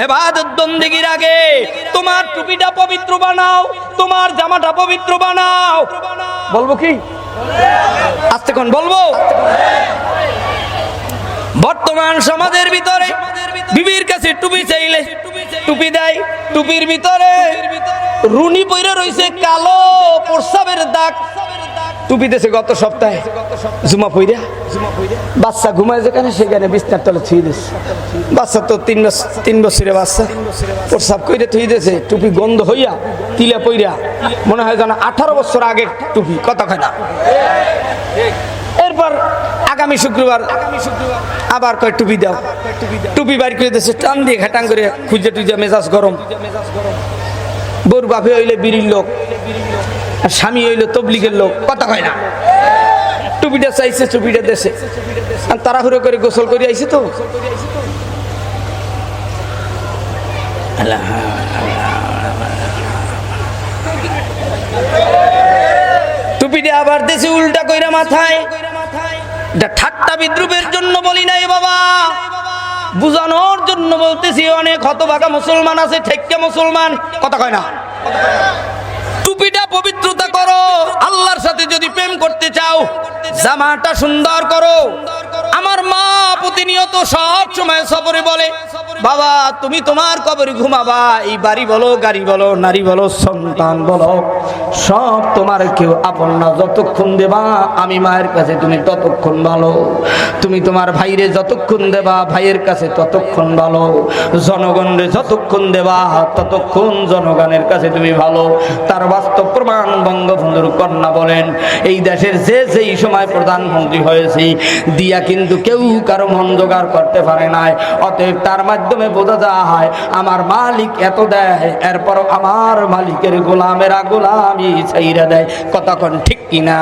হেফাজত বন্দিগির আগে তোমার টুপিটা পবিত্র বানাও, তোমার জামাটা পবিত্র বানাও। বলব কি? আস্তে কোন বলব? বর্তমান সমাজের ভিতরে বিবির কাছে টুপি চাইলে টুপি দেয়, টুপির ভিতরে রুনি পইরা রইছে কালো। টুপি গত সপ্তাহে। বাচ্চা সেখানে থুই বাচ্চা তিন তিন বাচ্চা। কইরে থুই টুপি গন্ধ হইয়া তিলা পইরা। মনে হয় যেন আঠারো বছর আগে টুপি কয় না। এরপর আগামী শুক্রবার আবার কয় টুপি দাও। টুপি বাইর করে দিয়েছে টান দিয়ে ঘাটাং করে খুঁজে টুজে মেজাজ গরম। বউর বাপে হইলে বিড়ির লোক। আর স্বামী হইল তবলিগের লোক, কথা কয় না। টুপিটা চাইছে, টুপিটা দেশে আর তাড়াহুড়ো করে গোসল করে আইছে তো। টুপিটা আবার দেশে উল্টা কইরা মাথায়। এটা ঠাট্টা বিদ্রুপের জন্য বলি নাই বাবা। বুঝানোর জন্য বলতেছি, অনেক হতভাগা মুসলমান আছে, ঠেক্কা মুসলমান, কথা কয় না। টুপিটা পবিত্রতা করো। আল্লাহর সাথে যদি প্রেম করতে চাও, জামাটা সুন্দর করো। আমার মা প্রতিনিয়ত সব সময় সফরে বলে বাবা, তুমি তোমার কবরে ঘুমাবা। এই বাড়ি বলো, গাড়ি বলো, নারী বলো, সন্তান বলো, সব তোমার কেউ আপন না। যতক্ষণ দেবা, আমি মায়ের কাছে তুমি ততক্ষণ ভালো। তুমি তোমার ভাইরে যতক্ষণ দেবা, ভাইয়ের কাছে ততক্ষণ ভালো। জনগণরে যতক্ষণ দেবা, ততক্ষণ জনগণের কাছে তুমি ভালো। তার বাস্তব প্রমাণ বঙ্গবন্ধুর কন্যা বলেন, এই দেশের যে যেই সময় প্রধানমন্ত্রী হয়েছে, দিয়া কিন্তু কেউ কারও মন জোগাড় করতে পারে নাই। অতএব তার মাধ্যমে বোঝা যায়, আমার মালিক এত দেয় এরপর আমার মালিকের গোলামেরা গোলামি ছাইরা দেয়। কতক্ষণ ঠিক কিনা?